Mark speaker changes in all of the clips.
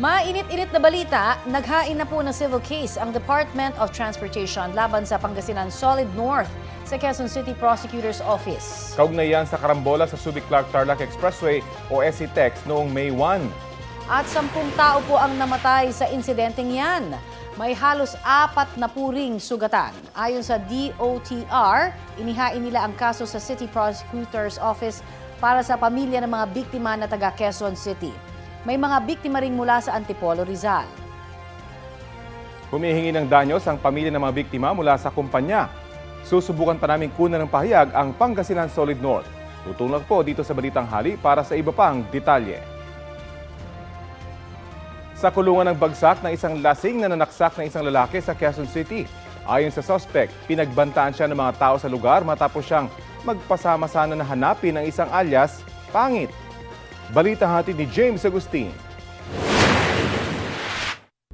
Speaker 1: Mainit-init na balita, naghain na po ng civil case ang Department of Transportation laban sa Pangasinan Solid North sa Quezon City Prosecutor's Office.
Speaker 2: Kaugnay yan sa karambola sa Subic Clark Tarlac Expressway o SCTEX noong May 1.
Speaker 1: At sampung tao po ang namatay sa insidenteng yan. May halos apat na puring sugatan. Ayon sa DOTR, inihain nila ang kaso sa City Prosecutor's Office para sa pamilya ng mga biktima na taga Quezon City. May mga biktima ring mula sa Antipolo, Rizal.
Speaker 2: Humihingi ng danyos ang pamilya ng mga biktima mula sa kumpanya. Susubukan pa namin kunan ng pahayag ang Pangasinan Solid North. Tutulak po dito sa Balitang Hali para sa iba pang detalye. Sa kulungan ng bagsak ng isang lasing na nanaksak ng isang lalaki sa Quezon City. Ayon sa suspect, pinagbantaan siya ng mga tao sa lugar matapos siyang magpasama sana na hanapin ang isang alias, Pangit. Balita hatid ni James Agustin.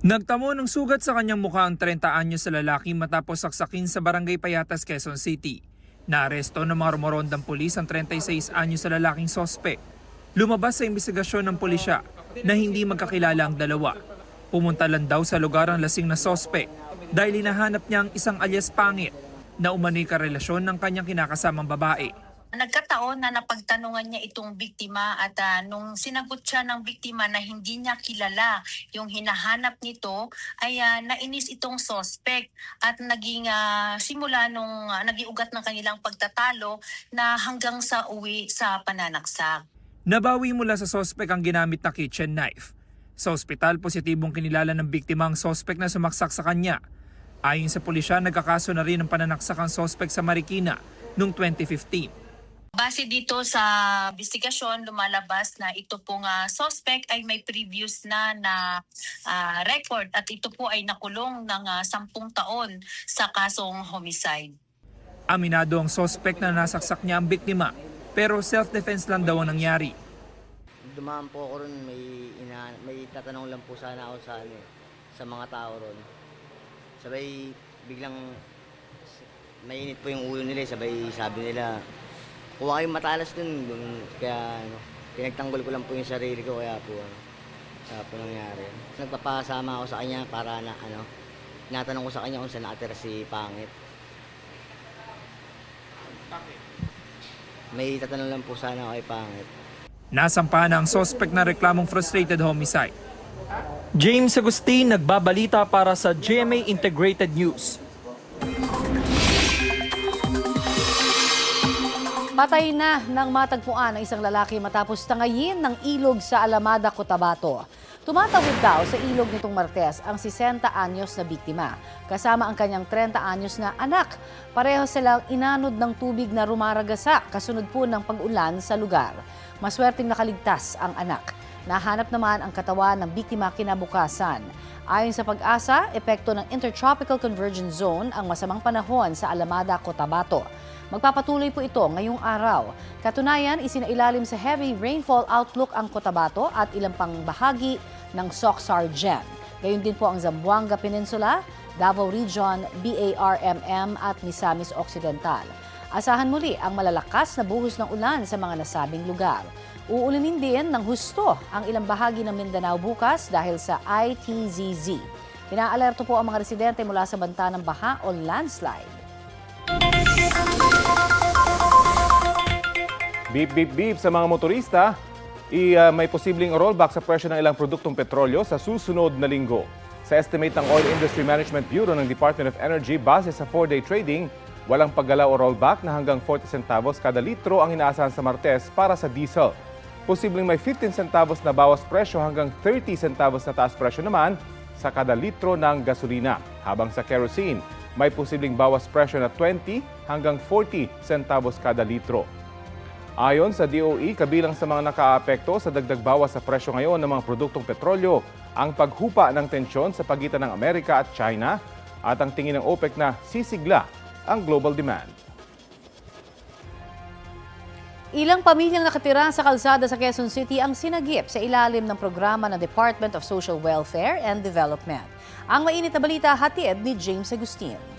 Speaker 3: Nagtamo ng sugat sa kanyang mukha ang 30 anyos sa lalaki matapos saksakin sa Barangay Payatas, Quezon City. Naaresto ng mga rumorondang pulis ang 36 anyos sa lalaking sospek. Lumabas sa investigasyon ng pulisya na hindi magkakilala ang dalawa. Pumunta lang daw sa lugar ang lasing na sospek dahil hinahanap niya ang isang alias pangit na umano'y karelasyon ng kanyang kinakasamang babae.
Speaker 4: Nagkataon na napagtanungan niya itong biktima at ah, nung sinagot siya ng biktima na hindi niya kilala yung hinahanap nito ay ah, nainis itong suspect at naging ah, simula nung ah, naging ugat ng kanilang pagtatalo na hanggang sa uwi sa pananaksak.
Speaker 3: Nabawi mula sa sospek ang ginamit na kitchen knife. Sa ospital, positibong kinilala ng biktima ang sospek na sumaksak sa kanya. Ayon sa pulisya, nagkakaso na rin ang pananaksak ang sospek sa Marikina noong 2015.
Speaker 4: Base dito sa investigasyon, lumalabas na ito pong ah, suspect ay may previous na na ah, record at ito po ay nakulong ng ah, sampung taon sa kasong homicide.
Speaker 3: Aminado ang sospek na nasaksak niya ang biktima, pero self-defense lang daw ang nangyari.
Speaker 5: dumaan po ako ron, may, ina, may tatanong lang po sana ako sa, ano, sa mga tao ron. Sabay, biglang mainit po yung ulo nila, eh. sabay sabi nila, kuha kayong matalas dun, dun kaya ano, pinagtanggol ko lang po yung sarili ko, kaya po, ano, kaya po nangyari. Nagpapasama ako sa kanya para na, ano, natanong ko sa kanya kung saan nakatira si Pangit. May tatanong lang po sana ako kay Pangit.
Speaker 3: Nasampahan na ang sospek na reklamong frustrated homicide. James Agustin nagbabalita para sa GMA Integrated News.
Speaker 1: Patay na ng matagpuan ang isang lalaki matapos tangayin ng ilog sa Alamada, Cotabato. Tumatawid daw sa ilog nitong Martes ang 60 anyos na biktima, kasama ang kanyang 30 anyos na anak. Pareho silang inanod ng tubig na rumaragasa kasunod po ng pag-ulan sa lugar. Maswerteng nakaligtas ang anak. Nahanap naman ang katawan ng biktima kinabukasan. Ayon sa pag-asa, epekto ng Intertropical Convergence Zone ang masamang panahon sa Alamada, Cotabato. Magpapatuloy po ito ngayong araw. Katunayan, isinailalim sa heavy rainfall outlook ang Cotabato at ilang pang bahagi ng Soxar Gen. Gayun din po ang Zamboanga Peninsula, Davao Region, BARMM at Misamis Occidental. Asahan muli ang malalakas na buhos ng ulan sa mga nasabing lugar. Uulanin din ng husto ang ilang bahagi ng Mindanao bukas dahil sa ITZZ. Pinaalerto po ang mga residente mula sa banta ng baha o landslide.
Speaker 2: Beep, beep, beep sa mga motorista. I, uh, may posibleng rollback sa presyo ng ilang produktong petrolyo sa susunod na linggo. Sa estimate ng Oil Industry Management Bureau ng Department of Energy base sa 4-day trading, walang paggalaw o rollback na hanggang 40 centavos kada litro ang inaasahan sa Martes para sa diesel. Posibleng may 15 centavos na bawas presyo hanggang 30 centavos na taas presyo naman sa kada litro ng gasolina. Habang sa kerosene, may posibleng bawas presyo na 20 hanggang 40 centavos kada litro. Ayon sa DOE, kabilang sa mga nakaapekto sa dagdag bawas sa presyo ngayon ng mga produktong petrolyo, ang paghupa ng tensyon sa pagitan ng Amerika at China at ang tingin ng OPEC na sisigla ang global demand.
Speaker 1: Ilang pamilyang nakatira sa kalsada sa Quezon City ang sinagip sa ilalim ng programa ng Department of Social Welfare and Development. Ang mainit na balita hatid ni James Agustin.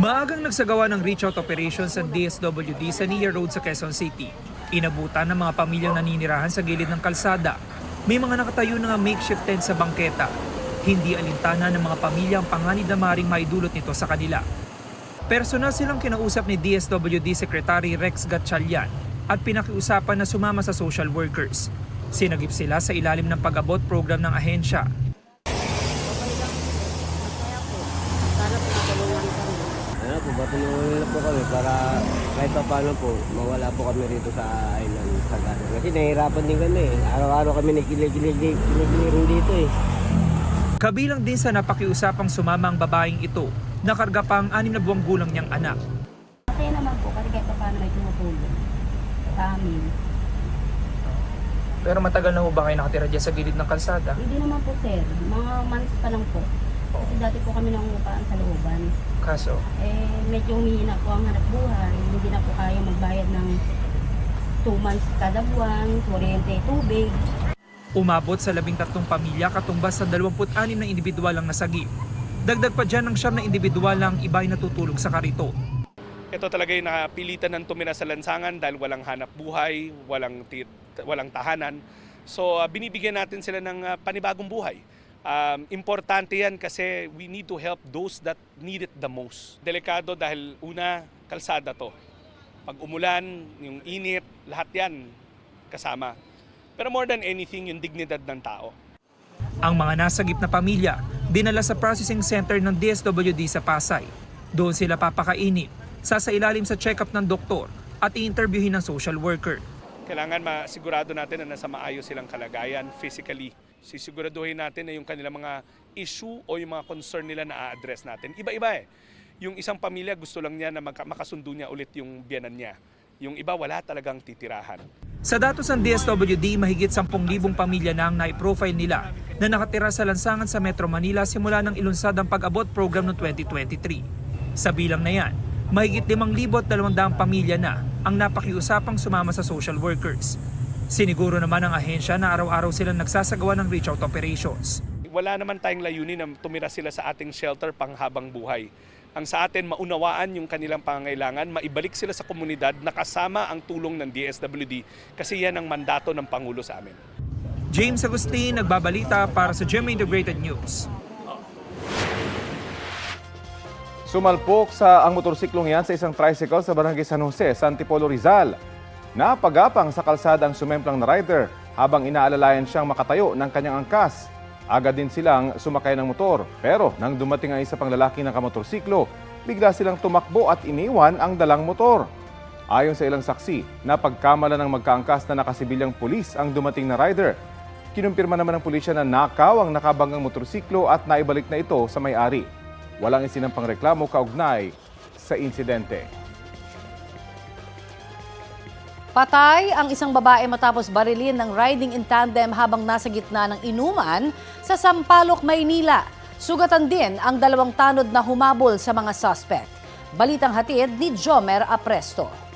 Speaker 3: Maagang nagsagawa ng reach out operation sa DSWD sa Nia Road sa Quezon City. Inabutan ng mga pamilyang naninirahan sa gilid ng kalsada. May mga nakatayo na makeshift tent sa bangketa. Hindi alintana ng mga pamilya ang panganib na maring maidulot nito sa kanila. Personal silang kinausap ni DSWD Secretary Rex Gatchalian at pinakiusapan na sumama sa social workers. Sinagip sila sa ilalim ng pag-abot program ng ahensya.
Speaker 6: Po, patulungan na po kami para kahit pa paano po, mawala po kami rito sa island sa Ghana. Kasi nahihirapan din kami eh. Araw-araw kami nakikilig-kilig dito eh.
Speaker 3: Kabilang din sa napakiusapang sumama ang babaeng ito, nakarga pa ang anim na buwang gulang niyang anak.
Speaker 7: Masaya naman po kasi kahit pa paano may tumutulong sa amin.
Speaker 3: Pero matagal na ho ba kayo nakatira dyan sa gilid ng kalsada?
Speaker 7: Hindi naman po sir, mga months pa lang po. Kasi dati po kami nangungupaan sa looban.
Speaker 3: Kaso,
Speaker 7: Eh, medyo humihina po ang hanap buhay. Hindi na po kaya magbayad ng 2 months kada buwan, kuryente, tubig.
Speaker 3: umabot sa labing tatlong pamilya katumbas sa 26 na individual ang nasagi. Dagdag pa dyan ng siyam na individual ang iba ay natutulog sa karito.
Speaker 8: ito talaga yung napilitan ng tumira sa lansangan dahil walang hanap buhay, walang, walang tahanan. So ah, binibigyan natin sila ng ah, panibagong buhay. Um, importante yan kasi we need to help those that need it the most. Delikado dahil una, kalsada to. Pag umulan, yung init, lahat yan kasama. Pero more than anything, yung dignidad ng tao.
Speaker 3: Ang mga nasagip na pamilya, dinala sa processing center ng DSWD sa Pasay. Doon sila papakainit, sasailalim sa check-up ng doktor at i-interviewin ng social worker.
Speaker 8: Kailangan masigurado natin na nasa maayos silang kalagayan physically. Sisiguraduhin natin na yung kanilang mga issue o yung mga concern nila na a-address natin. Iba-iba eh. Yung isang pamilya gusto lang niya na makasundo niya ulit yung biyanan niya. Yung iba wala talagang titirahan.
Speaker 3: Sa datos ng DSWD, mahigit 10,000 pamilya na ang nai-profile nila na nakatira sa lansangan sa Metro Manila simula ng ilunsad ang pag-abot program noong 2023. Sa bilang na yan, mahigit 5,200 pamilya na ang napakiusapang sumama sa social workers. Siniguro naman ang ahensya na araw-araw silang nagsasagawa ng reach out operations.
Speaker 8: Wala naman tayong layunin na tumira sila sa ating shelter panghabang buhay. Ang sa atin, maunawaan yung kanilang pangangailangan, maibalik sila sa komunidad na kasama ang tulong ng DSWD kasi yan ang mandato ng Pangulo sa amin.
Speaker 3: James Agustin, nagbabalita para sa GMA Integrated News.
Speaker 2: Sumalpok sa ang motorsiklong yan sa isang tricycle sa barangay San Jose, San Tipolo, Rizal. Napagapang sa kalsada ang sumemplang na rider habang inaalalayan siyang makatayo ng kanyang angkas. Agad din silang sumakay ng motor. Pero nang dumating ang isa pang lalaki ng kamotorsiklo, bigla silang tumakbo at iniwan ang dalang motor. Ayon sa ilang saksi, napagkamala ng magkaangkas na nakasibilyang pulis ang dumating na rider. Kinumpirma naman ng pulisya na nakaw ang nakabanggang motorsiklo at naibalik na ito sa may-ari. Walang isinampang reklamo kaugnay sa insidente.
Speaker 1: Patay ang isang babae matapos barilin ng riding in tandem habang nasa gitna ng inuman sa Sampaloc, Maynila. Sugatan din ang dalawang tanod na humabol sa mga suspect. Balitang hatid ni Jomer Apresto.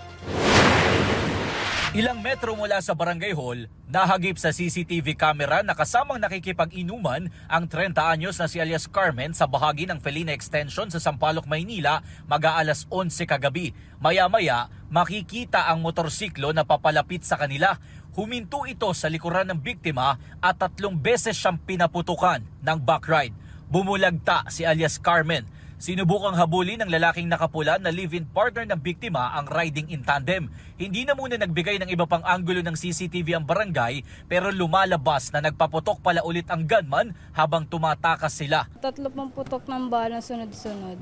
Speaker 9: Ilang metro mula sa barangay hall, nahagip sa CCTV camera na kasamang nakikipag-inuman ang 30 anyos na si alias Carmen sa bahagi ng Felina Extension sa Sampaloc, Maynila mag-aalas 11 kagabi. Maya-maya, makikita ang motorsiklo na papalapit sa kanila. Huminto ito sa likuran ng biktima at tatlong beses siyang pinaputukan ng backride. Bumulagta si alias Carmen. Sinubukang habulin ng lalaking nakapula na live-in partner ng biktima ang riding in tandem. Hindi na muna nagbigay ng iba pang anggulo ng CCTV ang barangay pero lumalabas na nagpaputok pala ulit ang gunman habang tumatakas sila.
Speaker 10: Tatlo pang putok ng bala sunod-sunod.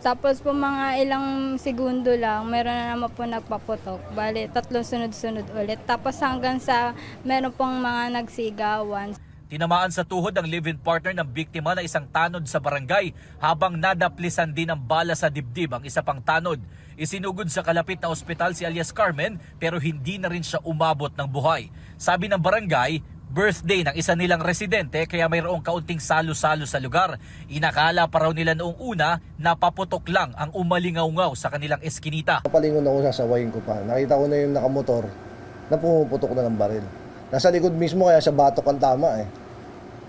Speaker 10: Tapos po mga ilang segundo lang, meron na naman po nagpaputok. Bale, tatlong sunod-sunod ulit. Tapos hanggang sa meron pong mga nagsigawan.
Speaker 9: Tinamaan sa tuhod ang live-in partner ng biktima na isang tanod sa barangay habang nadaplisan din ng bala sa dibdib ang isa pang tanod. Isinugod sa kalapit na ospital si alias Carmen pero hindi na rin siya umabot ng buhay. Sabi ng barangay, birthday ng isa nilang residente kaya mayroong kaunting salo-salo sa lugar. Inakala pa raw nila noong una na paputok lang ang umalingaw-ngaw sa kanilang eskinita.
Speaker 11: Palingon ako, sasawayin ko pa. Nakita ko na yung nakamotor na pumuputok na ng baril. Nasa likod mismo kaya sa batok ang tama eh.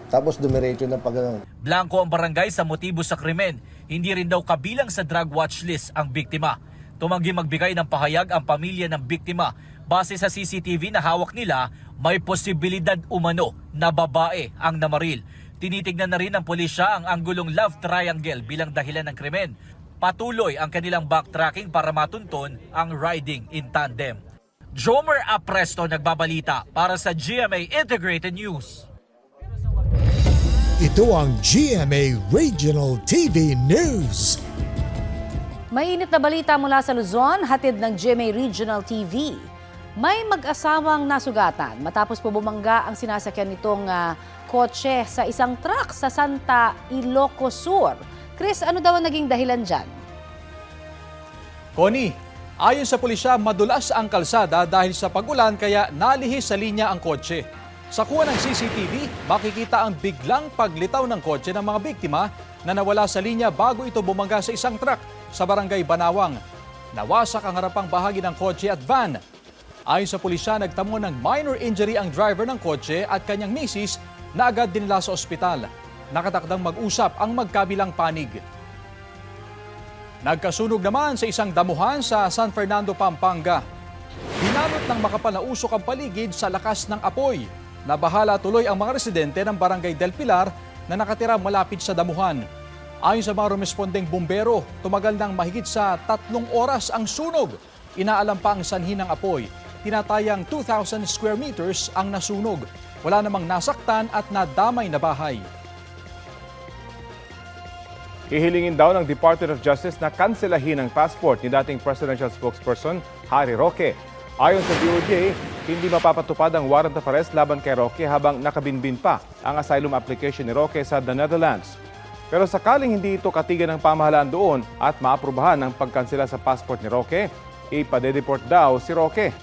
Speaker 11: Tapos dumiretso na pag ano.
Speaker 9: Blanco ang barangay sa motibo sa krimen. Hindi rin daw kabilang sa drug watch list ang biktima. Tumanggi magbigay ng pahayag ang pamilya ng biktima. Base sa CCTV na hawak nila, may posibilidad umano na babae ang namaril. Tinitignan na rin ng pulisya ang anggulong love triangle bilang dahilan ng krimen. Patuloy ang kanilang backtracking para matunton ang riding in tandem. Jomer Apresto nagbabalita para sa GMA Integrated News.
Speaker 12: Ito ang GMA Regional TV News.
Speaker 1: Mainit na balita mula sa Luzon, hatid ng GMA Regional TV. May mag-asawang nasugatan matapos po bumangga ang sinasakyan nitong ah, kotse sa isang truck sa Santa Ilocos Sur. Chris, ano daw ang naging dahilan dyan?
Speaker 13: Connie, ayon sa pulisya, madulas ang kalsada dahil sa pagulan kaya nalihis sa linya ang kotse. Sa kuha ng CCTV, makikita ang biglang paglitaw ng kotse ng mga biktima na nawala sa linya bago ito bumangga sa isang truck sa barangay Banawang. Nawasak ang harapang bahagi ng kotse at van. Ayon sa pulisya, nagtamo ng minor injury ang driver ng kotse at kanyang misis na agad dinala sa ospital. Nakatakdang mag-usap ang magkabilang panig. Nagkasunog naman sa isang damuhan sa San Fernando, Pampanga. Binalot ng makapal na ang paligid sa lakas ng apoy. Nabahala tuloy ang mga residente ng Barangay Del Pilar na nakatira malapit sa damuhan. Ayon sa mga rumespondeng bumbero, tumagal ng mahigit sa tatlong oras ang sunog. Inaalam pa ang sanhi ng apoy. Tinatayang 2,000 square meters ang nasunog. Wala namang nasaktan at nadamay na bahay.
Speaker 2: Hihilingin daw ng Department of Justice na kanselahin ang passport ni dating presidential spokesperson Harry Roque. Ayon sa DOJ, hindi mapapatupad ang warrant of arrest laban kay Roque habang nakabinbin pa ang asylum application ni Roque sa the Netherlands. Pero sakaling hindi ito katigan ng pamahalaan doon at maaprubahan ang pagkansela sa passport ni Roque, ipadedeport daw si Roque.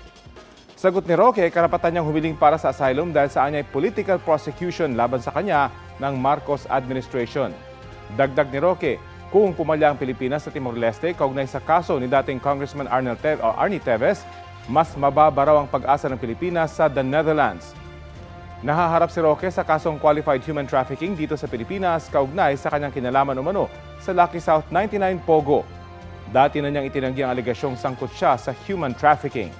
Speaker 2: Sagot ni Roque, karapatan niyang humiling para sa asylum dahil sa anyay political prosecution laban sa kanya ng Marcos administration. Dagdag ni Roque, kung pumalya ang Pilipinas sa Timor-Leste kaugnay sa kaso ni dating Congressman Arnel Te- o Arnie Teves, mas mababa raw ang pag-asa ng Pilipinas sa the Netherlands. Nahaharap si Roque sa kasong qualified human trafficking dito sa Pilipinas kaugnay sa kanyang kinalaman umano sa Lucky South 99 Pogo. Dati na niyang itinanggi ang alegasyong sangkot siya sa human trafficking.